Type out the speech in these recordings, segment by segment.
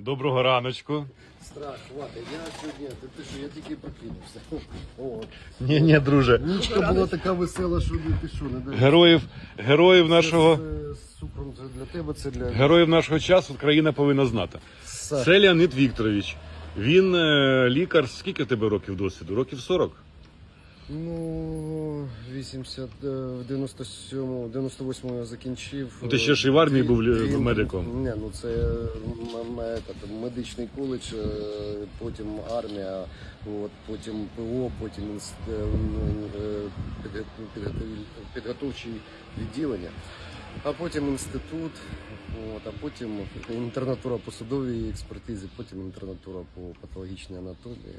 Доброго раночку. страх, хватить. Я сьогодні, ти, ти що, я тільки прокинувся. От. Ні, ні, друже. Нічка була така весела, що ти що, не дай. Героїв, героїв нашого, Це з цукром це для тебе, це для героїв нашого часу країна повинна знати. Це Леонид Вікторович. Він е, лікар. Скільки в тебе років досвіду? Років 40? Ну, 80, е, в 97, 98 я закінчив. Ну, ти ще ж і в армії був лі- медиком. Ні, ну це м- м- медичний коледж, е, потім армія, от, потім ПО, потім інст- е, е, підготовчі відділення, а потім інститут, от, а потім інтернатура по судовій експертизі, потім інтернатура по патологічній анатомії.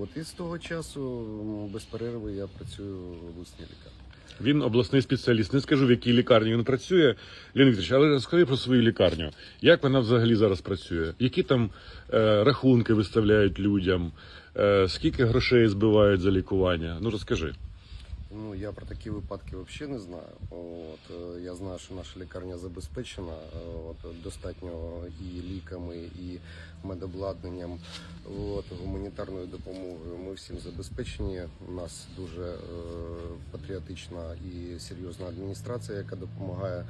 От, і з того часу без перерви я працюю в усній лікарні. Він обласний спеціаліст. Не скажу, в якій лікарні він працює. Леонід Вікторович, але розкажи про свою лікарню. Як вона взагалі зараз працює? Які там е, рахунки виставляють людям? Е, скільки грошей збивають за лікування? Ну розкажи. Ну, я про такі випадки взагалі не знаю. От, е, я знаю, що наша лікарня забезпечена е, от, достатньо і ліками, і медобладнанням, от, гуманітарною допомогою. Ми всім забезпечені. У нас дуже е, патріотична і серйозна адміністрація, яка допомагає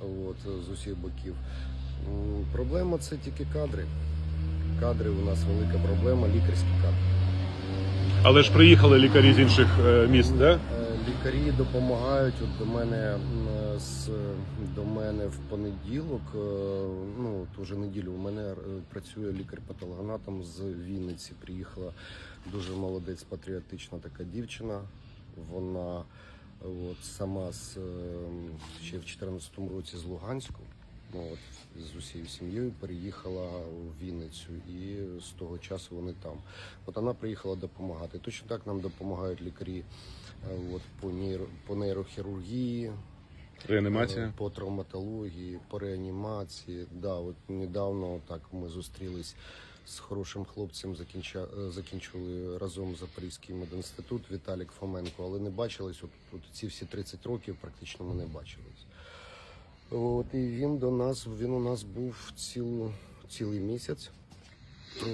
от, з усіх боків. Проблема це тільки кадри. Кадри у нас велика проблема, лікарські кадри. Але ж приїхали лікарі з інших е, міст, да? Лікарі допомагають. От до мене з до мене в понеділок. е, Ну ту же неділю у мене е, працює лікар-патологоанатом з Вінниці. Приїхала дуже молодець, патріотична така дівчина. Вона е, от сама з ще в 2014 році з Луганську. Ну, от, з усією сім'єю переїхала в Вінницю, і з того часу вони там. От вона приїхала допомагати. Точно так нам допомагають лікарі е, от, по, нейро, по нейрохірургії, Реанімація. е, по травматології, по реанімації. Да, от недавно так ми зустрілись з хорошим хлопцем, закінча, е, закінчили разом Запорізький медінститут Віталік Фоменко, але не бачились. От, от ці всі 30 років практично ми не бачились. От, і він до нас, він у нас був цілу, цілий місяць.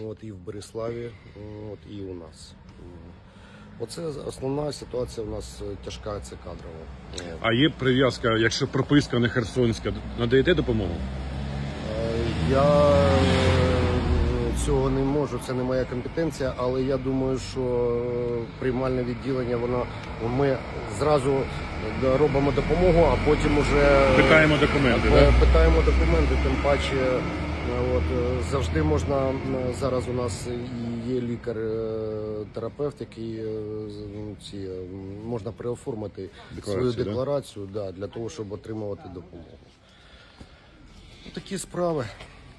От, і в Береславі, от, і у нас. Оце основна ситуація у нас е, тяжка, це кадрова. А є прив'язка, якщо прописка не херсонська, надаєте допомогу? Е, Я е, цього не можу, це не моя компетенція, але я думаю, що приймальне відділення, воно ми зразу робимо допомогу, а потім уже Питаємо документи, Е, да? Питаємо документи, тим паче е, от, е, завжди можна зараз у нас є лікар-терапевт, який е, ну, ці, е, можна переоформити Декларацію, свою декларацію да, для того, щоб отримувати допомогу. Такі справи.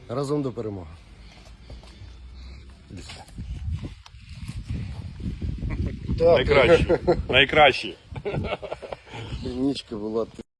Разом до перемоги. Найкращі. Найкращі. Нічка була,